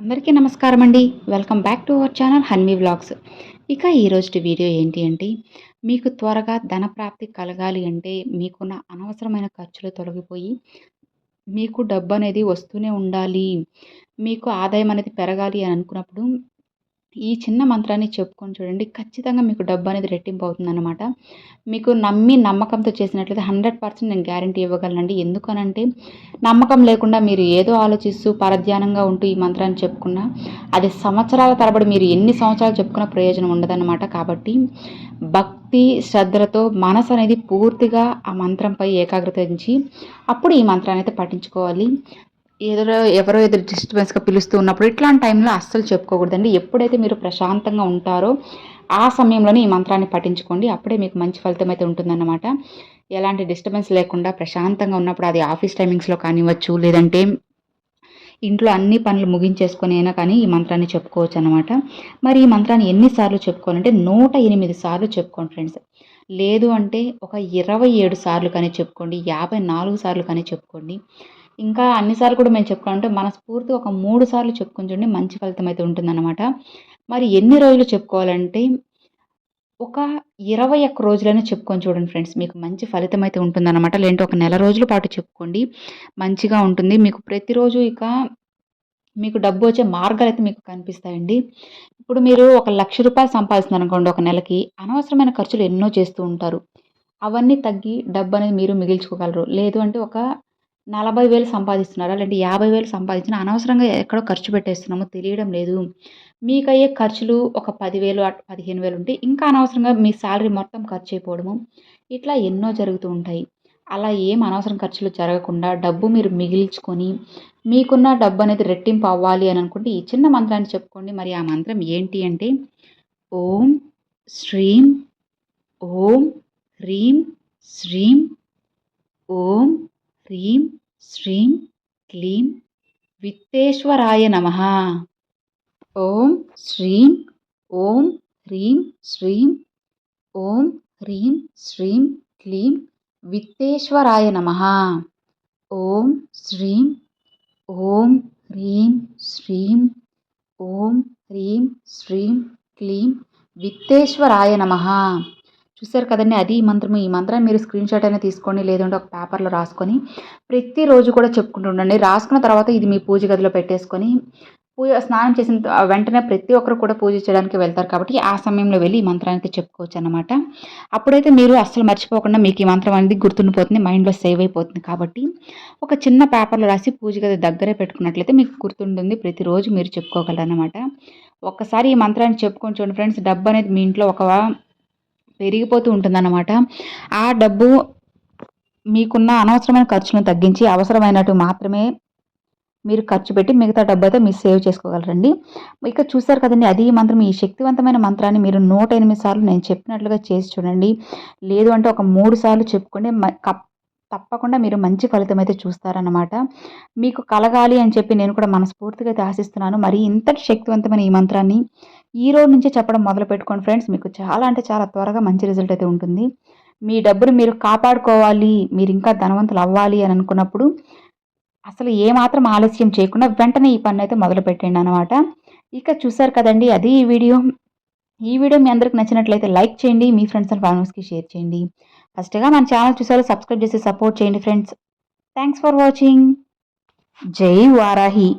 అందరికీ నమస్కారం అండి welcome back to our channel Hanmi vlogs. ఇక ఈరోజు వీడియో ఏంటి అంటే మీకు త్వరగా ధన ప్రాప్తి కలగాలి అంటే మీకున్న అనవసరమైన ఖర్చులు తొలగిపోయి మీకు డబ్బు అనేది వస్తూనే ఉండాలి. మీకు ఆదాయం అనేది పెరగాలి అని అనుకున్నప్పుడు ఈ చిన్న మంత్రాన్ని చెప్పుకొని చూడండి. ఖచ్చితంగా మీకు డబ్బు అనేది రెట్టింపు అవుతుందన్నమాట. మీకు నమ్మి నమ్మకంతో చేసినట్లయితే హండ్రెడ్ పర్సెంట్ నేను గ్యారంటీ ఇవ్వగలనండి. ఎందుకనంటే నమ్మకం లేకుండా మీరు ఏదో ఆలోచిస్తూ పరధ్యానంగా ఉంటూ ఈ మంత్రాన్ని చెప్పుకున్నా అది సంవత్సరాల తరబడి మీరు ఎన్ని సంవత్సరాలు చెప్పుకున్న ప్రయోజనం ఉండదన్నమాట. కాబట్టి భక్తి శ్రద్ధలతో మనసు అనేది పూర్తిగా ఆ మంత్రంపై ఏకాగ్రత ఉంచి అప్పుడు ఈ మంత్రాన్ని అయితే పఠించుకోవాలి. ఎదురు ఎవరో ఎదురు డిస్టర్బెన్స్గా పిలుస్తూ ఉన్నప్పుడు ఇట్లాంటి టైంలో అస్సలు చెప్పుకోకూడదండి. ఎప్పుడైతే మీరు ప్రశాంతంగా ఉంటారో ఆ సమయంలోనే ఈ మంత్రాన్ని పఠించుకోండి. అప్పుడే మీకు మంచి ఫలితం అయితే ఉంటుందన్నమాట. ఎలాంటి డిస్టర్బెన్స్ లేకుండా ప్రశాంతంగా ఉన్నప్పుడు అది ఆఫీస్ టైమింగ్స్లో కానివ్వచ్చు లేదంటే ఇంట్లో అన్ని పనులు ముగించేసుకొని అయినా కానీ ఈ మంత్రాన్ని చెప్పుకోవచ్చు అనమాట మరి ఈ మంత్రాన్ని ఎన్నిసార్లు చెప్పుకోవాలంటే నూట ఎనిమిది సార్లు చెప్పుకోండి ఫ్రెండ్స్. లేదు అంటే ఒక ఇరవై ఏడు సార్లు కానీ చెప్పుకోండి యాభై నాలుగు సార్లు కానీ చెప్పుకోండి. ఇంకా అన్నిసార్లు కూడా మేము చెప్పుకోవాలంటే మనస్ఫూర్తిగా ఒక మూడు సార్లు చెప్పుకొని చూడండి మంచి ఫలితం అయితే ఉంటుందన్నమాట. మరి ఎన్ని రోజులు చెప్పుకోవాలంటే ఒక ఇరవై ఒక్క రోజులైనా చెప్పుకొని చూడండి ఫ్రెండ్స్ మీకు మంచి ఫలితం అయితే ఉంటుందన్నమాట. లేదంటే ఒక నెల రోజుల పాటు చెప్పుకోండి మంచిగా ఉంటుంది. మీకు ప్రతిరోజు ఇక మీకు డబ్బు వచ్చే మార్గాలు అయితే మీకు కనిపిస్తాయండి. ఇప్పుడు మీరు ఒక లక్ష రూపాయలు సంపాదిస్తున్నారు అనుకోండి ఒక నెలకి అనవసరమైన ఖర్చులు ఎన్నో చేస్తూ ఉంటారు. అవన్నీ తగ్గి డబ్బు అనేది మీరు మిగిల్చుకోగలరు. లేదు అంటే ఒక నలభై వేలు సంపాదిస్తున్నారా? లేదంటే యాభై వేలు సంపాదించిన అనవసరంగా ఎక్కడో ఖర్చు పెట్టేస్తున్నామో తెలియడం లేదు. మీకు అయ్యే ఖర్చులు ఒక పదివేలు పదిహేను వేలు ఉంటే ఇంకా అనవసరంగా మీ శాలరీ మొత్తం ఖర్చు అయిపోవడము ఇట్లా ఎన్నో జరుగుతూ ఉంటాయి. అలా ఏం అనవసరం ఖర్చులు జరగకుండా డబ్బు మీరు మిగిల్చుకొని మీకున్న డబ్బు అనేది రెట్టింపు అవ్వాలి అని అనుకుంటే ఈ చిన్న మంత్రాన్ని చెప్పుకోండి. మరి ఆ మంత్రం ఏంటి అంటే ఓం శ్రీం ఓం హ్రీం శ్రీం ఓం హ్రీం శ్రీం క్లీం విత్తేశ్వరాయ నమ ఓం శ్రీం ఓం హ్రీం శ్రీం ఓం హ్రీం శ్రీం క్లీం విత్తేశ్వరాయ నమ ఓం శ్రీం ఓం హ్రీం శ్రీం ఓం హ్రీం శ్రీం క్లీం విత్తేశ్వరాయ నమ చూసారు కదండి అది ఈ మంత్రము. ఈ మంత్రాన్ని మీరు స్క్రీన్ షాట్ అయినా తీసుకోండి లేదంటే ఒక పేపర్లో రాసుకొని ప్రతిరోజు కూడా చెప్పుకుంటూ ఉండండి. రాసుకున్న తర్వాత ఇది మీ పూజ గదిలో పెట్టేసుకొని పూజ స్నానం చేసిన వెంటనే ప్రతి ఒక్కరు కూడా పూజ చేయడానికి వెళ్తారు కాబట్టి ఆ సమయంలో వెళ్ళి ఈ మంత్రానికి చెప్పుకోవచ్చు అనమాట అప్పుడైతే మీరు అస్సలు మర్చిపోకుండా మీకు ఈ మంత్రం అనేది గుర్తుండిపోతుంది మైండ్లో సేవ్ అయిపోతుంది కాబట్టి ఒక చిన్న పేపర్లో రాసి పూజ గది దగ్గరే పెట్టుకున్నట్లయితే మీకు గుర్తుంటుంది ప్రతిరోజు మీరు చెప్పుకోగలరు అనమాట ఒక్కసారి ఈ మంత్రాన్ని చెప్పుకొని చూడండి ఫ్రెండ్స్ డబ్బు అనేది మీ ఇంట్లో ఒక పెరిగిపోతూ ఉంటుందన్నమాట. ఆ డబ్బు మీకున్న అనవసరమైన ఖర్చులను తగ్గించి అవసరమైనట్టు మాత్రమే మీరు ఖర్చు పెట్టి మిగతా డబ్బు అయితే మీరు సేవ్ చేసుకోగలరండి. ఇక చూసారు కదండి అది మంత్రం ఈ శక్తివంతమైన మంత్రాన్ని మీరు నూట ఎనిమిది సార్లు నేను చెప్పినట్లుగా చేసి చూడండి. లేదు అంటే ఒక మూడు సార్లు చెప్పుకుంటే తప్పకుండా మీరు మంచి ఫలితం అయితే చూస్తారన్నమాట. మీకు కలగాలి అని చెప్పి నేను కూడా మనస్ఫూర్తిగా అయితే ఆశిస్తున్నాను. మరి ఇంతటి శక్తివంతమైన ఈ మంత్రాన్ని ఈ రోజు నుంచే చెప్పడం మొదలు పెట్టుకోండి ఫ్రెండ్స్. మీకు చాలా అంటే చాలా త్వరగా మంచి రిజల్ట్ అయితే ఉంటుంది. మీ డబ్బును మీరు కాపాడుకోవాలి మీరు ఇంకా ధనవంతులు అవ్వాలి అని అనుకున్నప్పుడు అసలు ఏమాత్రం ఆలస్యం చేయకుండా వెంటనే ఈ పని అయితే మొదలు పెట్టండి అనమాట ఇక చూసారు కదండి అది ఈ వీడియో. ఈ వీడియో మీ అందరికి నచ్చినట్లయితే లైక్ చేయండి మీ ఫ్రెండ్స్ అండ్ ఫ్యామిలీస్కి షేర్ చేయండి. ఫస్ట్గా మన ఛానల్ చూసారు సబ్స్క్రైబ్ చేసి సపోర్ట్ చేయండి ఫ్రెండ్స్. Thanks for watching. జై వారాహి.